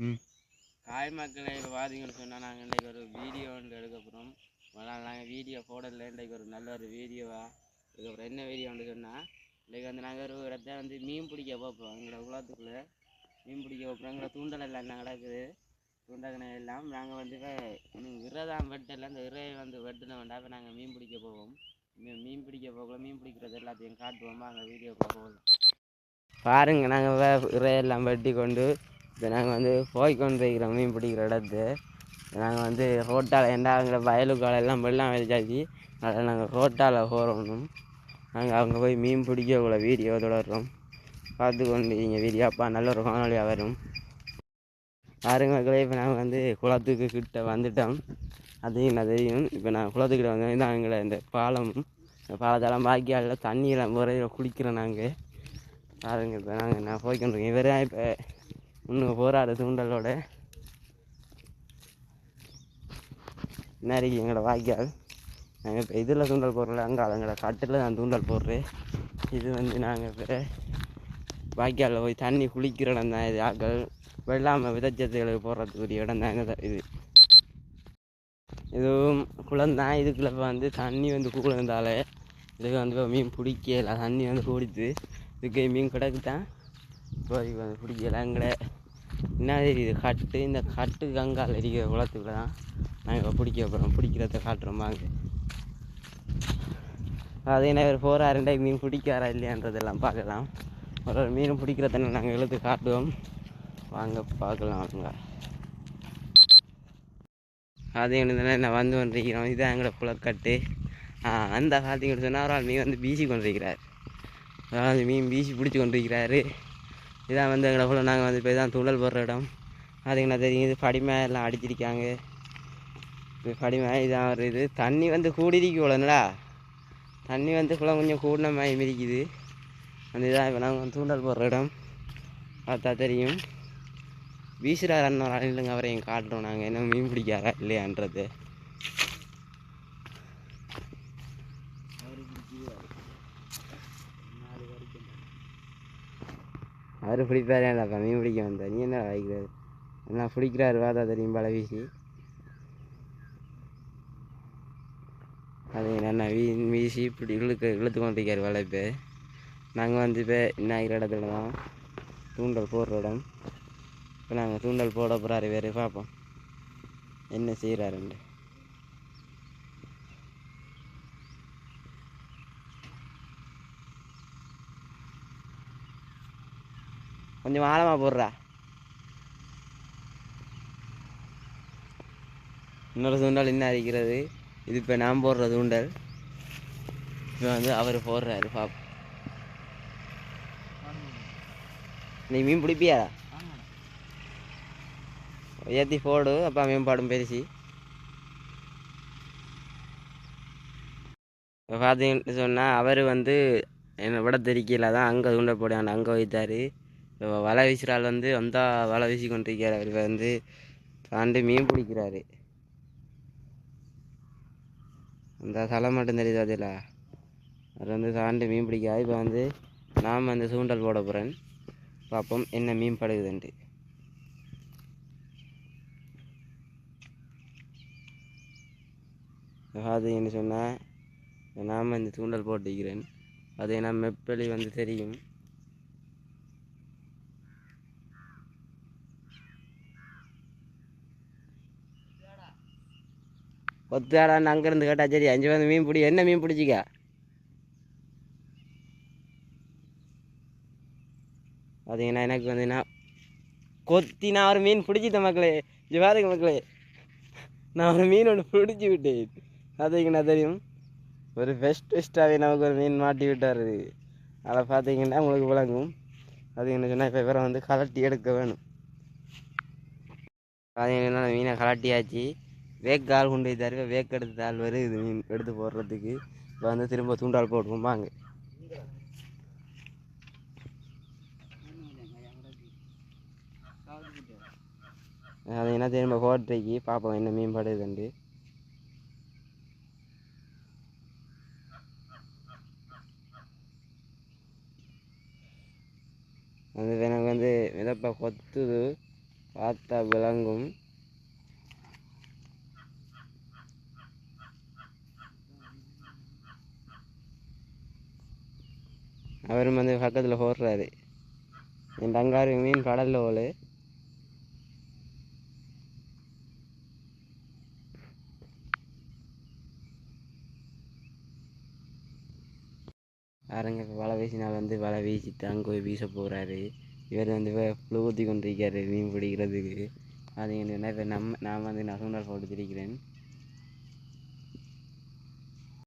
ம். காய் மக்களை இப்போ சொன்னால் நாங்கள் இன்றைக்கு ஒரு வீடியோ ஒன்று எடுக்க போகிறோம் அதனால் நாங்கள் வீடியோ போடல. இன்றைக்கு ஒரு நல்ல ஒரு வீடியோவா இதுக்கப்புறம் என்ன வீடியோ ஒன்று சொன்னால் இன்றைக்கு வந்து நாங்கள் ஒரு இடத்த வந்து மீன் பிடிக்க போகிறோம் எங்களோட குளத்துக்குள்ளே மீன் பிடிக்க போகிறோம் எங்களோட தூண்டல் எல்லாம் என்ன நடக்குது? தூண்டகனை எல்லாம் நாங்கள் வந்து இப்போ வெட்டில் அந்த இறையை வந்து வெட்டின வேண்டாம் நாங்கள் மீன் பிடிக்க போவோம். மீன் மீன் பிடிக்க போகல. மீன் பிடிக்கிறது எல்லாத்தையும் காட்டுவோம். அங்கே வீடியோக்குள்ளே போகலாம். பாருங்கள் நாங்கள் இறையெல்லாம் வெட்டி கொண்டு இப்போ நாங்கள் வந்து போய் கொண்டு இருக்கிறோம் மீன் பிடிக்கிற இடத்து. நாங்கள் வந்து ரோட்டால் ஏண்டா அங்கே வயலுக்கால எல்லாம் வெள்ளம் வெளிச்சாச்சு அதனால் நாங்கள் ரோட்டால் போகிறோம். நாங்கள் அங்கே போய் மீன் பிடிக்கக்குள்ள வீடியோ தொடர்றோம். பார்த்து கொண்டு இங்கே வீடியோ அப்பா நல்ல ஒரு காணொலியாக வரும். பாருங்க மக்களே இப்போ நாங்கள் வந்து குளத்துக்கு கிட்ட வந்துட்டோம். அதையும் நான் தெரியும் இப்போ நான் குளத்துக்கிட்ட வந்து தான் எங்களை இந்த பாலம். இந்த பாலத்தெல்லாம் பாக்கியால் தண்ணியெல்லாம் முறையில் குளிக்கிறோம் நாங்கள். பாருங்கள் இப்போ நாங்கள் நான் போய்க்கொண்டிருக்கேன் இவரே இப்போ இன்னும் போராடு தூண்டலோட இன்னாரிக்கு எங்களோட வாய்க்கால்? நாங்கள் இப்போ இதில் தூண்டல் போடுறல அங்கே எங்களோட கட்டில் நான் தூண்டல் போடுறேன் இது வந்து நாங்கள் இப்போ வாய்க்காலில் போய் தண்ணி குளிக்கிற இடம் தான் இது. ஆக்கள் வெள்ளாமை விதைச்சத்துகளுக்கு போடுறதுக்குரிய இடம் தான் இது. இதுவும் குளம் தான். இதுக்குள்ள இப்போ வந்து தண்ணி வந்து கூழந்தாலே இதுக்கு வந்து மீன் பிடிக்கல. தண்ணி வந்து கூடித்து இதுக்கு மீன் கிடக்கு தான் இப்போ வந்து பிடிக்கலாங்கிற என்ன தெரியுது கட்டு? இந்த கட்டு கங்கால் அடிக்கிற குளத்துக்குள்ள தான். நாங்கள் பிடிக்க போகிறோம் பிடிக்கிறத காட்டுறோம் வாங்க. அதே ஒரு ஃபோர் ரெண்டாயிரம் மீன் பிடிக்காரா இல்லையான்றதெல்லாம் பார்க்கலாம். ஒரு ஒரு மீன் பிடிக்கிறத நாங்கள் இழுத்து காட்டுவோம். வாங்க பார்க்கலாம் வாங்க. அதே நான் வந்து கொண்டிருக்கிறோம். இதுதான் எங்களோட புலக்கட்டு அந்த பார்த்தீங்கன்னு சொன்னால் ஒரு ஆள் மீன் வந்து வீசி கொண்டிருக்கிறார். அதாவது மீன் வீசி பிடிச்சி கொண்டிருக்கிறாரு. இதான் வந்து எங்களை குளம் நாங்கள் வந்து இப்போ தான் துள்ளல் போடுற இடம். பார்த்தீங்கன்னா தெரியும் இது படிமை எல்லாம் அடிச்சிருக்காங்க. இது படிமை இதான் ஒரு இது. தண்ணி வந்து கூடிருக்கு இவ்வளோங்களா தண்ணி வந்து குளம் கொஞ்சம் கூடின மாதிரி மிதிக்குது. அந்த இதான் இப்போ நாங்கள் வந்து தூண்டல் போடுற இடம். பார்த்தா தெரியும். வீசுகிறார் அண்ணன் இல்லைங்க அவரையும் காட்டுறோம் நாங்கள் என்ன மீன் பிடிக்காரா இல்லையான்றது. அவர் பிடிப்பாரே இல்லைப்பா மீன் பிடிக்க வந்த. நீ என்ன வாய்க்கிறாரு என்ன பிடிக்கிறாரு வாதா தெரியும் பல வீசி. அது என்னென்ன வீ வீசி இப்படி இழுக்க இழுத்து கொண்டிருக்காரு வலை இப்போ. நாங்கள் வந்து இப்போ என்ன ஆகிற இடத்துல தான் தூண்டல் போடுற இடம். இப்போ நாங்கள் தூண்டல் போட போகிறாரு வேறு பார்ப்போம் என்ன செய்கிறாருன்ட்டு கொஞ்சம் ஆழமாக போடுறா. இன்னொரு தூண்டல் இன்னும் அரிக்கிறது. இது இப்போ நான் போடுற தூண்டல் இப்போ வந்து அவர் போடுறாரு பாப். நீ மீன் பிடிப்பியா? ஏற்றி போடு அப்பா மேம்பாடும் பெருசி. இப்போ பார்த்தீங்கன்னு சொன்னால் அவர் வந்து என்னை விட தெரிக்கல தான் அங்கே தூண்டல் போடுவாங்க அங்கே வைத்தார். இப்போ வலை வீசுகிறாள் வந்து வந்தால் வலை வீசி கொண்டிருக்கிறார் அவர் வந்து தாண்டி மீன் பிடிக்கிறாரு. அந்த தலை மட்டும் தெரியுது அதில்? அவர் வந்து தாண்டி மீன் பிடிக்காது இப்போ வந்து நாம் அந்த சூண்டல் போட போகிறேன் பார்ப்போம் என்ன மீன் படுகுதுன்ட்டு. பார்த்தீங்கன்னு சொன்னால் நாம் இந்த தூண்டல் போட்டுக்கிறேன் அது என்ன மெப்பலி வந்து தெரியும். ஒத்தாடான்னு அங்கேருந்து கேட்டா சரி அஞ்சு வந்து மீன் பிடி என்ன மீன் பிடிச்சிக்க? பார்த்தீங்கன்னா எனக்கு வந்து நான் கொத்தி நான் ஒரு மீன் பிடிச்சிட்டேன் மக்களே. இது பாருங்க மக்களே. நான் ஒரு மீன் ஒன்று பிடிச்சி விட்டேன். பார்த்தீங்கன்னா தெரியும்? ஒரு பெஸ்ட் பெஸ்ட்டாகவே நமக்கு ஒரு மீன் மாட்டி விட்டார். அதை பார்த்தீங்கன்னா உங்களுக்கு விளங்கும். பார்த்தீங்கன்னா என்ன சொன்னால் இப்போ இவரை வந்து கலட்டி எடுக்க வேணும். பார்த்தீங்கன்னா மீனை கலட்டியாச்சு. வேக் ஆள் கொண்டு போய் தருவேன் வேக் எடுத்த ஆள் வருது மீன் எடுத்து போடுறதுக்கு. இப்போ வந்து திரும்ப தூண்டால் போடுவோம் வாங்க. அது என்ன திரும்ப போட்டுக்கு பார்ப்போம் என்ன மீன் படுதுண்டு அது எனக்கு வந்து மிதப்பை கொத்துது பார்த்தா விளங்கும். அவரும் வந்து பக்கத்தில் போடுறாரு. என் தங்காரு மீன் கடலில் ஓலு பாருங்க இப்போ வலை வீசினால் வந்து வலை வீசிட்டு அங்கே போய் வீச போகிறாரு இவர் வந்து புழு ஊற்றி கொண்டிருக்காரு மீன் பிடிக்கிறதுக்கு. பார்த்தீங்கன்னா இப்போ நம்ம நான் வந்து நான் போட்டு திரிக்கிறேன்.